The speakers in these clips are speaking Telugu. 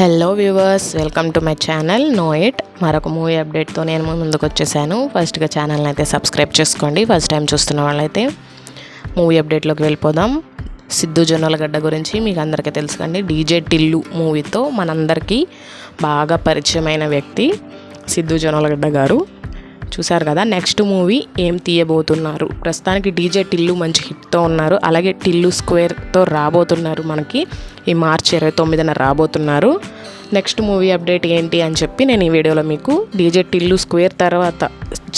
Hello viewers welcome to my channel know it. మరొక మూవీ అప్డేట్తో నేను ముందుకు వచ్చేసాను. ఫస్ట్గా ఛానల్ని అయితే సబ్స్క్రైబ్ చేసుకోండి. ఫస్ట్ టైం చూస్తున్న వాళ్ళైతే మూవీ అప్డేట్లోకి వెళ్ళిపోదాం. సిద్ధు జొన్నలగడ్డ గురించి మీకు అందరికీ తెలుసుకోండి. డీజే టిల్లు మూవీతో మనందరికీ బాగా పరిచయమైన వ్యక్తి సిద్ధు జొన్నలగడ్డ గారు. చూసారు కదా నెక్స్ట్ మూవీ ఏం తీయబోతున్నారు? ప్రస్తుతానికి డీజే టిల్లు మంచి హిట్తో ఉన్నారు. అలాగే టిల్లు స్క్వేర్తో రాబోతున్నారు మనకి. ఈ మార్చి ఇరవై తొమ్మిదిన రాబోతున్నారు. నెక్స్ట్ మూవీ అప్డేట్ ఏంటి అని చెప్పి నేను ఈ వీడియోలో మీకు డీజే టిల్లు స్క్వేర్ తర్వాత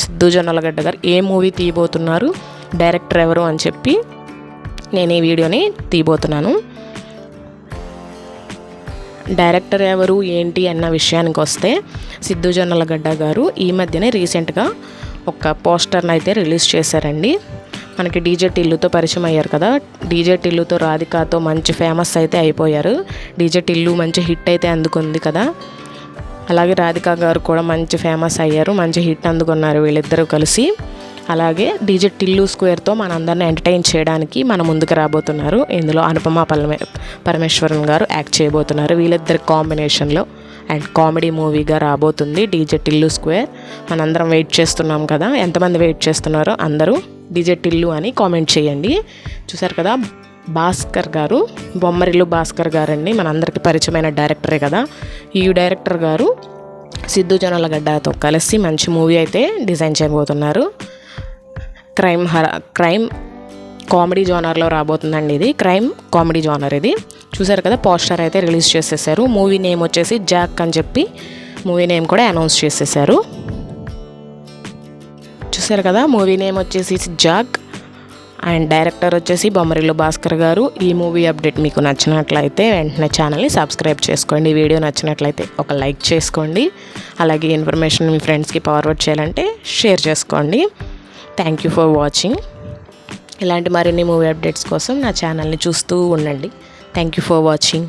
సిద్ధు జొన్నలగడ్డ గారు ఏ మూవీ తీయబోతున్నారు డైరెక్టర్ ఎవరు అని చెప్పి నేను ఈ వీడియోని తీయబోతున్నాను. డైరెక్టర్ ఎవరు ఏంటి అన్న విషయానికి వస్తే సిద్ధు జొన్నలగడ్డ గారు ఈ మధ్యనే రీసెంట్గా ఒక పోస్టర్ని అయితే రిలీజ్ చేశారండి. మనకి డీజే టిల్లుతో పరిచయం అయ్యారు కదా. డీజే టిల్లుతో రాధికాతో మంచి ఫేమస్ అయితే అయిపోయారు. డీజే టిల్లు మంచి హిట్ అయితే అందుకుంది కదా. అలాగే రాధిక గారు కూడా మంచి ఫేమస్ అయ్యారు మంచి హిట్ అందుకున్నారు వీళ్ళిద్దరూ కలిసి. అలాగే డీజే టిల్లు స్క్వేర్తో మనందరిని ఎంటర్టైన్ చేయడానికి మన ముందుకు రాబోతున్నారు. ఇందులో అనుపమ పరమే పరమేశ్వరన్ గారు యాక్ట్ చేయబోతున్నారు. వీళ్ళిద్దరి కాంబినేషన్లో అండ్ కామెడీ మూవీగా రాబోతుంది డీజే టిల్లు స్క్వేర్. మనందరం వెయిట్ చేస్తున్నాం కదా. ఎంతమంది వెయిట్ చేస్తున్నారో అందరూ డీజే టిల్లు అని కామెంట్ చేయండి. చూసారు కదా? భాస్కర్ గారు బొమ్మరిల్లు భాస్కర్ గారండి మనందరికీ పరిచయమైన డైరెక్టరే కదా. ఈ డైరెక్టర్ గారు సిద్ధు జొన్నలగడ్డతో కలిసి మంచి మూవీ అయితే డిజైన్ చేయబోతున్నారు. క్రైమ్ హర క్రైమ్ కామెడీ జోనర్లో రాబోతుందండి ఇది. క్రైమ్ కామెడీ జోనర్ ఇది. చూసారు కదా పోస్టర్ అయితే రిలీజ్ చేసేసారు. మూవీ నేమ్ వచ్చేసి జాక్ అని చెప్పి మూవీ నేమ్ కూడా అనౌన్స్ చేసేసారు. చూసారు కదా మూవీ నేమ్ వచ్చేసి జాక్. అండ్ డైరెక్టర్ వచ్చేసి బొమ్మరిల్లు భాస్కర్ గారు. ఈ మూవీ అప్డేట్ మీకు నచ్చినట్లయితే వెంటనే ఛానల్ని సబ్స్క్రైబ్ చేసుకోండి. వీడియో నచ్చినట్లయితే ఒక లైక్ చేసుకోండి. అలాగే ఇన్ఫర్మేషన్ మీ ఫ్రెండ్స్కి ఫార్వర్డ్ చేయాలంటే షేర్ చేసుకోండి. థ్యాంక్ యూ ఫర్ వాచింగ్ ఇలాంటి మరిన్ని మూవీ అప్డేట్స్ కోసం నా ఛానల్ని చూస్తూ ఉండండి. Thank you for watching